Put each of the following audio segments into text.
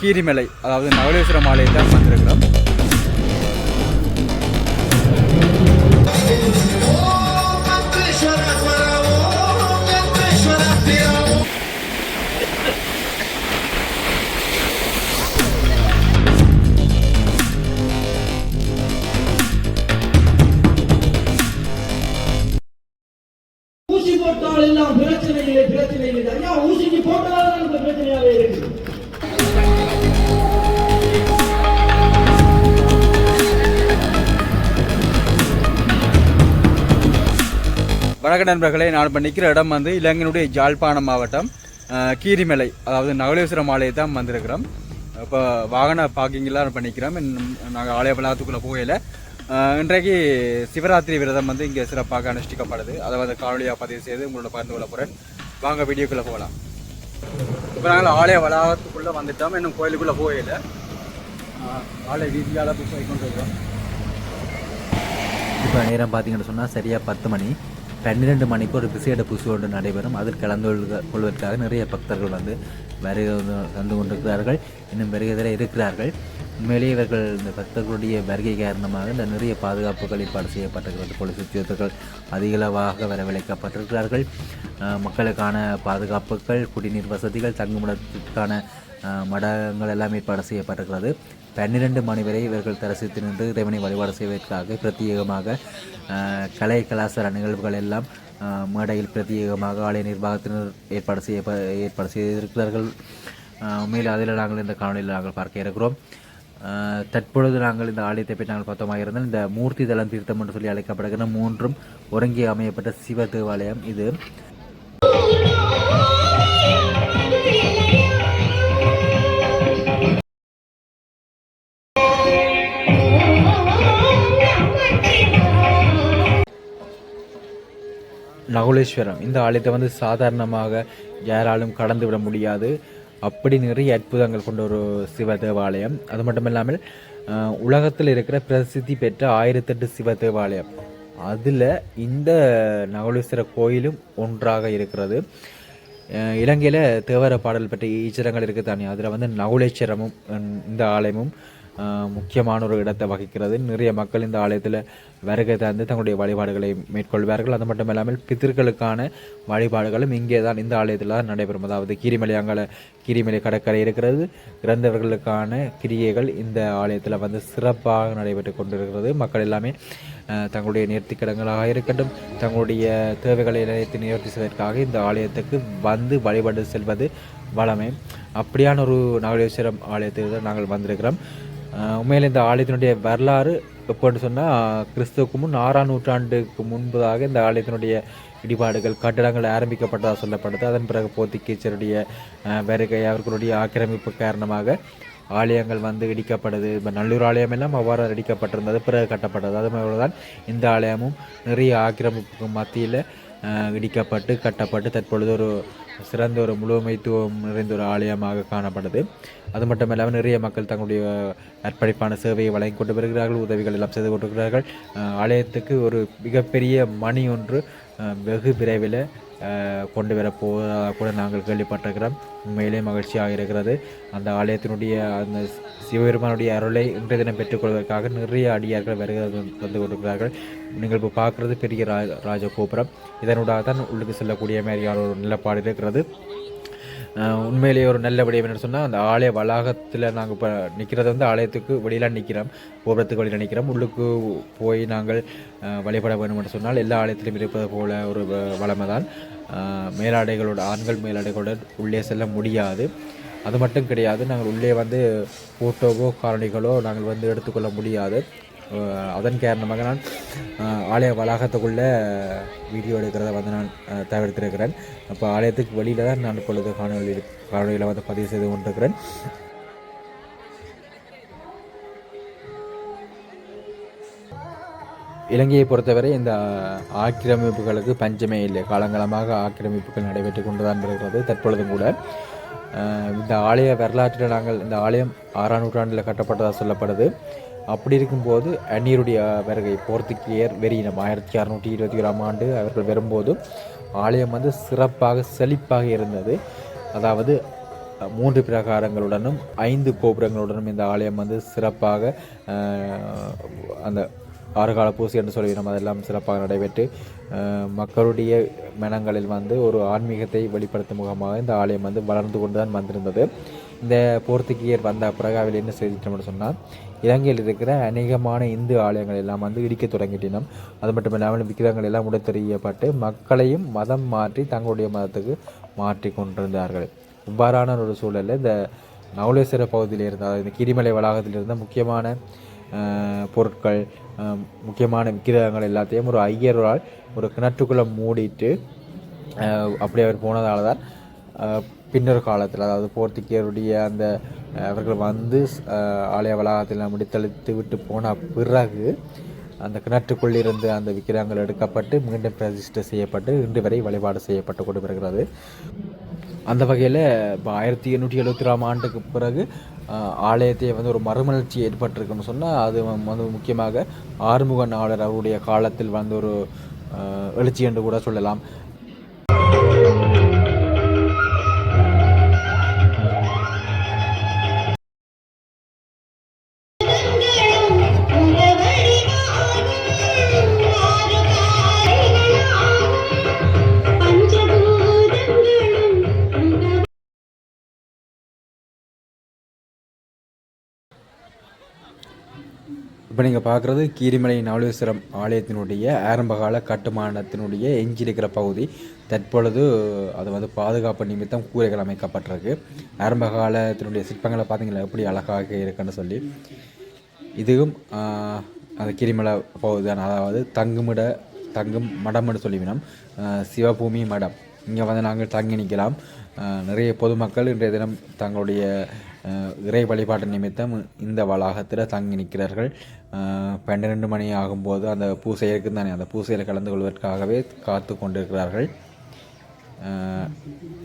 கீரிமலை அதாவது நவலேஸ்வரம் ஆலயம் வந்திருக்கிறோம். வணக்க நண்பர்களே நான் இப்போ நிற்கிற இடம் வந்து இலங்கையினுடைய ஜாழ்ப்பாணம் மாவட்டம் கீரிமலை அதாவது நவலேஸ்வரம் ஆலயம் தான் வந்திருக்கிறோம். இப்போ வாகன பார்க்கிங்லாம் இப்போ நிற்கிறோம் நாங்கள் ஆலய வளாகத்துக்குள்ளே போகல. இன்றைக்கு சிவராத்திரி விரதம் வந்து இங்கே சிறப்பாக அனுஷ்டிக்கப்படுது. அதை வந்து காணொலியாக பதிவு செய்து உங்களோட பகிர்ந்து கொள்ள போகிறேன் வாங்க வீடியோக்குள்ளே போகலாம். இப்போ நாங்கள் ஆலய வளாகத்துக்குள்ளே வந்துட்டோம். இன்னும் கோயிலுக்குள்ளே போகல. ஆலய வீதியால் போய் கொண்டு இருக்கிறோம் இப்போ நேரம் பார்த்தீங்கன்னு சொன்னால் சரியாக பத்து மணி. பன்னிரெண்டு மணிக்கு ஒரு விசேட பூசை ஒன்று நடைபெறும். அதில் கலந்து கொள்வதற்காக நிறைய பக்தர்கள் வந்து வருகை வந்து தந்து கொண்டிருக்கிறார்கள். இன்னும் வருகை இருக்கிறார்கள். உண்மையிலேயே இவர்கள் இந்த பக்தர்களுடைய வருகை காரணமாக இந்த நிறைய பாதுகாப்புகள் ஏற்பாடு செய்யப்பட்டிருக்கிறது. போலீஸ் உத்தியோகத்தர்கள் அதிகளவாக வரவழைக்கப்பட்டிருக்கிறார்கள். மக்களுக்கான பாதுகாப்புகள் குடிநீர் வசதிகள் தங்குமிடத்திற்கான மடங்கள் எல்லாம் ஏற்பாடு செய்யப்பட்டிருக்கிறது. பன்னிரண்டு மணி வரை இவர்கள் தரிசித்து நின்று இறைவனை வழிபாடு செய்வதற்காக பிரத்யேகமாக கலை கலாச்சார நிகழ்வுகள் எல்லாம் மேடையில் பிரத்யேகமாக ஆலய நிர்வாகத்தினர் ஏற்பாடு செய்ய ஏற்பாடு செய்திருக்கிறார்கள். உண்மையில் அதில் நாங்கள் இந்த காணொலியில் நாங்கள் பார்க்க இருக்கிறோம். தற்பொழுது நாங்கள் இந்த ஆலயத்தை பற்றி நாங்கள் பார்த்தோமாக இருந்தால் இந்த மூர்த்தி தலம் தீர்த்தம் என்று சொல்லி அழைக்கப்படுகிற மூன்றும் ஒருங்கி அமையப்பட்ட சிவ தேவாலயம் இது. நகுலேஸ்வரம். இந்த ஆலயத்தை வந்து சாதாரணமாக யாராலும் கடந்து விட முடியாது. அப்படி நிறைய அற்புதங்கள் கொண்ட ஒரு சிவ தேவாலயம். அது மட்டும் இல்லாமல் உலகத்தில் இருக்கிற பிரசித்தி பெற்ற ஆயிரத்தெட்டு சிவ தேவாலயம். அதில் இந்த நகுலேஸ்வர கோயிலும் ஒன்றாக இருக்கிறது. இலங்கையில் தேவர பாடல் பற்றிய ஈச்சரங்கள் இருக்குது தானே. அதில் வந்து நகுலேஸ்வரமும் இந்த ஆலயமும் முக்கியமான ஒரு இடத்தை வகிக்கிறது. நிறைய மக்கள் இந்த ஆலயத்தில் வருகை தந்து தங்களுடைய வழிபாடுகளை மேற்கொள்வார்கள். அது மட்டும் இல்லாமல் பித்தர்களுக்கான வழிபாடுகளும் இங்கே தான் இந்த ஆலயத்தில் தான் நடைபெறும். அதாவது கீரிமலை அங்கால கீரிமலை கடற்கரை இருக்கிறது. இறந்தவர்களுக்கான கிரியைகள் இந்த ஆலயத்தில் வந்து சிறப்பாக நடைபெற்று கொண்டிருக்கிறது. மக்கள் எல்லாமே தங்களுடைய தங்களுடைய நேர்த்திக்கடங்களாக இருக்கட்டும் தங்களுடைய தேவைகளை நினைத்து நிவர்த்தி செய்வதற்காக இந்த ஆலயத்துக்கு வந்து வழிபாடு செல்வது வளமே. அப்படியான ஒரு நாகேஸ்வரம் ஆலயத்தில் தான் நாங்கள் வந்திருக்கிறோம். உண்மையில் இந்த ஆலயத்தினுடைய வரலாறு எப்போன்னு சொன்னால் கிறிஸ்துவுக்கு முன் ஆறாம் நூற்றாண்டுக்கு முன்பதாக இந்த ஆலயத்தினுடைய இடிபாடுகள் கட்டடங்கள் ஆரம்பிக்கப்பட்டதாக சொல்லப்படுது. அதன் பிறகு போர்த்துகீச்சருடைய வருகை அவர்களுடைய ஆக்கிரமிப்பு காரணமாக ஆலயங்கள் வந்து இடிக்கப்படுது. இப்போ நல்லூர் ஆலயம் எல்லாம் அவ்வாறு இடிக்கப்பட்டிருந்தது பிறகு கட்டப்பட்டது. அது மாதிரி தான் இந்த ஆலயமும் நிறைய ஆக்கிரமிப்புக்கு மத்தியில் இடிக்கப்பட்டு கட்டப்பட்டு தற்பொழுது ஒரு சிறந்த ஒரு முழுமைத்துவம் நிறைந்த ஒரு ஆலயமாக காணப்படுது. அது மட்டும் இல்லாமல் நிறைய மக்கள் தங்களுடைய அர்ப்பணிப்பான சேவையை வழங்கி கொண்டு வருகிறார்கள் உதவிகள் எல்லாம் செய்து கொண்டிருக்கிறார்கள். ஆலயத்துக்கு ஒரு மிகப்பெரிய மணி ஒன்று வெகு விரைவில் கொண்டு வர போவதாக கூட நாங்கள் கேள்விப்பட்டிருக்கிறோம். உண்மையிலே மகிழ்ச்சியாக இருக்கிறது. அந்த ஆலயத்தினுடைய அந்த சிவபெருமானுடைய அருளை இன்றைய தினம் பெற்றுக்கொள்வதற்காக நிறைய அடியார்கள் வருகிறது வந்து கொண்டிருக்கிறார்கள். நீங்கள் இப்போ பார்க்குறது பெரிய ராஜ ராஜகோபுரம். இதனூடாக தான் உள்ளுக்கு செல்லக்கூடிய மாதிரியான ஒரு நிலப்பாடு இருக்கிறது. உண்மையிலேயே ஒரு நல்ல விடயம் என்னன்னு சொன்னால் அந்த ஆலய வளாகத்தில் நாங்கள் இப்போ நிற்கிறது வந்து ஆலயத்துக்கு வெளியில் நிற்கிறோம் கோபுரத்துக்கு வெளியில் நிற்கிறோம் உள்ளுக்கு போய் நாங்கள் வழிபட வேண்டும் என்று சொன்னால் எல்லா ஆலயத்திலும் இருப்பது போல ஒரு வ- வளமை தான் மேலாடைகளோட ஆண்கள் மேலாடைகளோட உள்ளே செல்ல முடியாது. அது மட்டும் கிடையாது நாங்கள் உள்ளே வந்து ஃபோட்டோவோ காரணிகளோ நாங்கள் வந்து எடுத்துக்கொள்ள முடியாது. அதன் காரணமாக நான் ஆலய வளாகத்துக்குள்ளே வீடியோ எடுக்கிறத வந்து நான் தவிர்த்திருக்கிறேன். அப்போ ஆலயத்துக்கு வெளியில் தான் நான் இப்பொழுது காணொலி காணொலியில் வந்து பதிவு செய்து கொண்டிருக்கிறேன். இலங்கையை பொறுத்தவரை இந்த ஆக்கிரமிப்புகளுக்கு பஞ்சமே இல்லை. காலங்காலமாக ஆக்கிரமிப்புகள் நடைபெற்று கொண்டு தான் இருக்கிறது தற்பொழுதும் கூட இந்த ஆலய வரலாற்றில் நாங்கள் இந்த ஆலயம் ஆறாம் நூற்றாண்டில் கட்டப்பட்டதாக சொல்லப்படுது. அப்படி இருக்கும்போது அந்நியருடைய வருகை போர்த்துக்கியர் வெறியினம். ஆயிரத்தி அறநூற்றி இருபத்தி ஓராம் ஆண்டு அவர்கள் வரும்போது ஆலயம் வந்து சிறப்பாக செழிப்பாக இருந்தது. அதாவது மூன்று பிரகாரங்களுடனும் ஐந்து கோபுரங்களுடனும் இந்த ஆலயம் வந்து சிறப்பாக அந்த ஆறுகால பூசி என்று சொல்கிறோம் அதெல்லாம் சிறப்பாக நடைபெற்று மக்களுடைய மனங்களில் வந்து ஒரு ஆன்மீகத்தை வெளிப்படுத்தும் முகமாக இந்த ஆலயம் வந்து வளர்ந்து கொண்டு தான் வந்திருந்தது. இந்த போர்த்துகீயர் வந்த பிறகு அவையில் என்ன செய்திட்டோம்னு சொன்னால் இலங்கையில் இருக்கிற அநேகமான இந்து ஆலயங்கள் எல்லாம் வந்து இடிக்க தொடங்கிட்டினோம். அது மட்டும் இல்லாமல் விக்கிரங்கள் எல்லாம் உடைத்தெறியப்பட்டு மக்களையும் மதம் மாற்றி தங்களுடைய மதத்துக்கு மாற்றி கொண்டிருந்தார்கள். இவ்வாறான ஒரு சூழலில் இந்த நவுலேஸ்வர பகுதியில் இருந்த இந்த கிரிமலை வளாகத்தில் இருந்த முக்கியமான பொருட்கள் முக்கியமான விக்கிரகங்கள் எல்லாத்தையும் ஒரு ஐயரால் ஒரு கிணற்றுக்குள்ளே மூடிட்டு அப்படி அவர் போனதால தான் பின்னொரு காலத்தில் அதாவது போர்த்துக்கியருடைய அந்த அவர்கள் வந்து அஹ், ஆலய வளாகத்தில் முடித்தளித்து விட்டு போன பிறகு அந்த கிணற்றுக்குள்ளிருந்து அந்த விக்கிரகங்கள் எடுக்கப்பட்டு மீண்டும் பிரதிஷ்டை செய்யப்பட்டு இன்று வரை வழிபாடு செய்யப்பட்டு கொண்டு வருகிறது. அந்த வகையில் இப்போ ஆயிரத்தி எண்ணூற்றி எழுபத்தி ஆண்டுக்கு பிறகு ஆலயத்தை வந்து ஒரு மறுமலர்ச்சி ஏற்பட்டிருக்குன்னு சொன்னால் அது வந்து முக்கியமாக ஆறுமுக நாவலர் அவருடைய காலத்தில் வந்து ஒரு அஹ், எழுச்சி என்று கூட சொல்லலாம். இப்போ நீங்கள் பார்க்குறது கீரிமலை நாளீஸ்வரம் ஆலயத்தினுடைய ஆரம்பகால கட்டுமானத்தினுடைய எஞ்சியிருக்கிற பகுதி. தற்பொழுது அது வந்து பாதுகாப்பு நிமித்தம் கூரைகள் அமைக்கப்பட்டிருக்கு. ஆரம்ப காலத்தினுடைய சிற்பங்களை பார்த்தீங்களா? எப்படி அழகாக இருக்குன்னு சொல்லி. இதுவும் அந்த கிரிமலை பகுதி தான் அதாவது தங்குமிட தங்கும் மடம்னு சொல்லிவினோம் சிவபூமி மடம். இங்கே வந்து நாங்கள் தங்கி நிற்கலாம். நிறைய பொதுமக்கள் இன்றைய தினம் தங்களுடைய இறை வழிபாட்டு நிமித்தம் இந்த வளாகத்தில் தங்கி நிற்கிறார்கள். பன்னிரெண்டு மணி ஆகும்போது அந்த பூசையிற்கு தானே அந்த பூசையில் கலந்து கொள்வதற்காகவே காத்து கொண்டிருக்கிறார்கள்.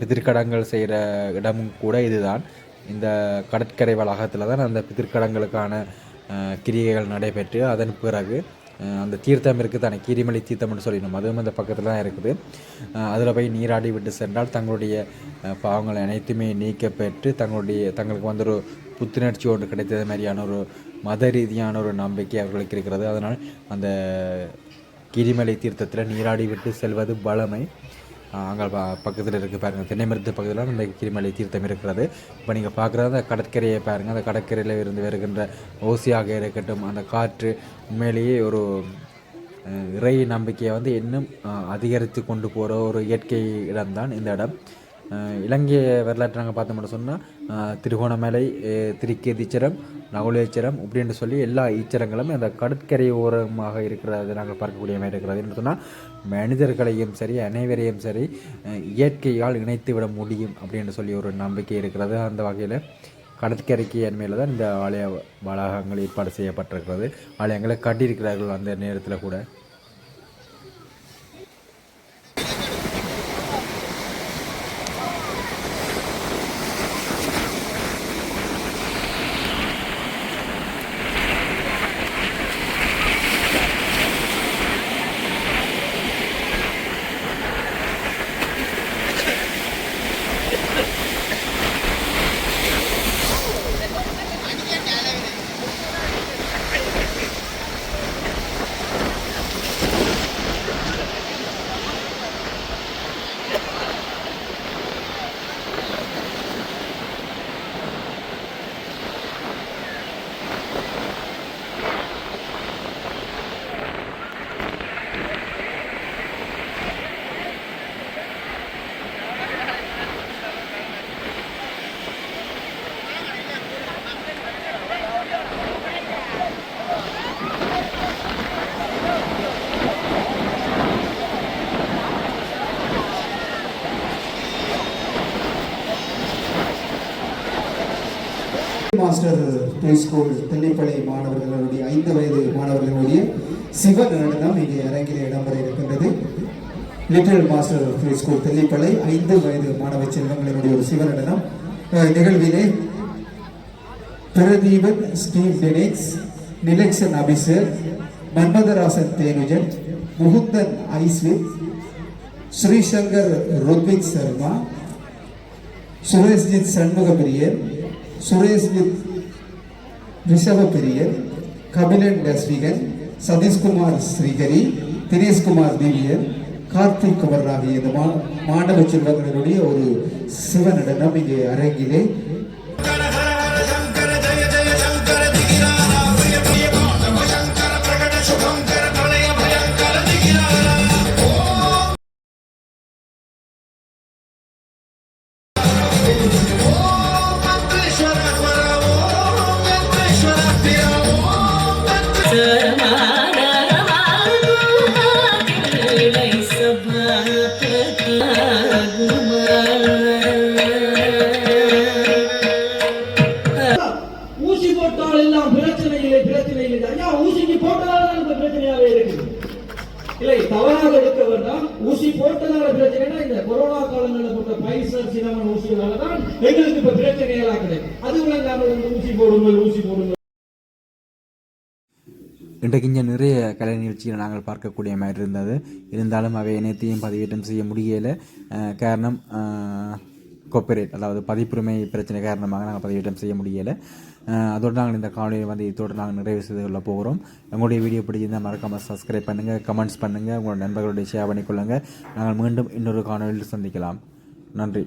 பிதிர்கடங்கள் பிதிர்க்கடங்கள் செய்கிற இடமும் கூட இதுதான். இந்த கடற்கரை வளாகத்தில் தான் அந்த பிதிர்கடங்களுக்கான கிரியைகள் நடைபெற்று அதன் பிறகு அந்த தீர்த்தம் இருக்குது தானே கீரிமலை தீர்த்தம்னு சொல்லிடணும் அதுவும் அந்த பக்கத்தில் தான் இருக்குது. அதில் போய் நீராடி விட்டு சென்றால் தங்களுடைய பாவங்கள் அனைத்துமே நீக்க பெற்று தங்களுடைய தங்களுக்கு வந்து ஒரு புத்துணர்ச்சி ஒன்று கிடைத்தது. மாதிரியான ஒரு மத ரீதியான ஒரு நம்பிக்கை அவர்களுக்கு இருக்கிறது. அதனால் அந்த கிரிமலை தீர்த்தத்தில் நீராடி விட்டு செல்வது பலமை. அங்கே பக்கத்தில் இருக்குது பாருங்கள் தென்னைமருத்து பகுதியில் பக்கத்தில் கிரிமலை தீர்த்தம் இருக்கிறது. இப்போ நீங்கள் பார்க்குறது அந்த கடற்கரையை பாருங்கள் அந்த கடற்கரையில் இருந்து வருகின்ற ஓசியாக இருக்கட்டும் அந்த காற்று உண்மையிலேயே ஒரு இறை நம்பிக்கையை வந்து இன்னும் அதிகரித்து கொண்டு போகிற ஒரு இயற்கை இடம்தான் இந்த இடம். இலங்கை வரலாற்று நாங்கள் பார்த்தோம்னு சொன்னால் திருகோணமலை திருக்கேதீச்சரம் நகுலேச்சரம் அப்படின்னு சொல்லி எல்லா ஈச்சரங்களும் அந்த கடற்கரை ஓரமாக இருக்கிறது நாங்கள் பார்க்கக்கூடிய மாதிரி இருக்கிறது. என்று சொன்னால் மனிதர்களையும் சரி அனைவரையும் சரி இயற்கையால் இணைத்து விட முடியும் அப்படின்னு சொல்லி ஒரு நம்பிக்கை இருக்கிறது. அந்த வகையில் கடற்கரைக்கு அண்மையில் தான் இந்த ஆலய வளாகங்கள் ஏற்பாடு செய்யப்பட்டிருக்கிறது. ஆலயங்களை கட்டியிருக்கிறார்கள் அந்த நேரத்தில் கூட. மாஸ்டர் ப்ரீ ஸ்கூல் தெல்லிப்பள்ளி மாணவர்களுடைய ஐந்து வயது மாணவர்களுடைய சிவ நடனம் இங்கே அரங்கில் இடம்பெற இருக்கின்றது. Little Master pre school Thellippalai ஐந்து வயது மாணவ செல்வங்களினுடைய ஒரு சிவ நடனம். நிகழ்விலே பிரதீபன் ஸ்டீவ் டெனிக்ஸ் நிலக்ஷன் அபிஷேக் மன்மதராசன் தேனுஜன் முகுந்தன் ஐஸ்வித் ஸ்ரீசங்கர் ருத்விக் சர்மா சுரேஷ்ஜித் சண்முகப்பிரியர் சுரேஷ்ஜித் ரிஷபப்பிரியர் கபிலன் டஸ்விகன் சதீஷ்குமார் ஸ்ரீகரி தினேஷ்குமார் திவ்யர் கார்த்திக் குமர் ஆகிய இந்த மா- மாணவ செல்வங்களுடைய ஒரு சிவ நடனம் இங்கே அரங்கிலே ஊசி போட்டால் எல்லாம் பிரச்சனை இல்லை பிரச்சனை இல்லை ஐயா ஊசிக்கு போட்டதால தான் பிரச்சனையாவே இருக்கு. இல்லை தவறாக எடுக்க தான் ஊசி போட்டதால பிரச்சனைனா இந்த கொரோனா காலங்களில் போட்ட பைசர் சினமன் ஊசிகளால தான் எங்களுக்கு இப்ப பிரச்சனைகளா கிடையாது அது விளங்காமல் வந்து ஊசி போடுங்கள் ஊசி போடுங்கள். இன்றைக்கு இங்கே நிறைய கலை நிகழ்ச்சிகளை நாங்கள் பார்க்கக்கூடிய மாதிரி இருந்தது. இருந்தாலும் அவை இணையத்தையும் பதிவேற்றம் செய்ய முடியலை. காரணம் காப்பிரைட் அதாவது பதிப்புரிமை பிரச்சனை காரணமாக நாங்கள் பதிவேற்றம் செய்ய முடியலை. அதோடு நாங்கள் இந்த காணொலியை வந்து இதோடு நாங்கள் நிறைவு செய்து கொள்ள போகிறோம். எங்களுடைய வீடியோ பிடிச்சிருந்தால் மறக்காமல் சப்ஸ்கிரைப் பண்ணுங்கள் கமெண்ட்ஸ் பண்ணுங்கள் உங்களோட நண்பர்களுடைய ஷேர் பண்ணிக்கொள்ளுங்கள் நாங்கள் மீண்டும் இன்னொரு காணொலியில் சந்திக்கலாம். நன்றி.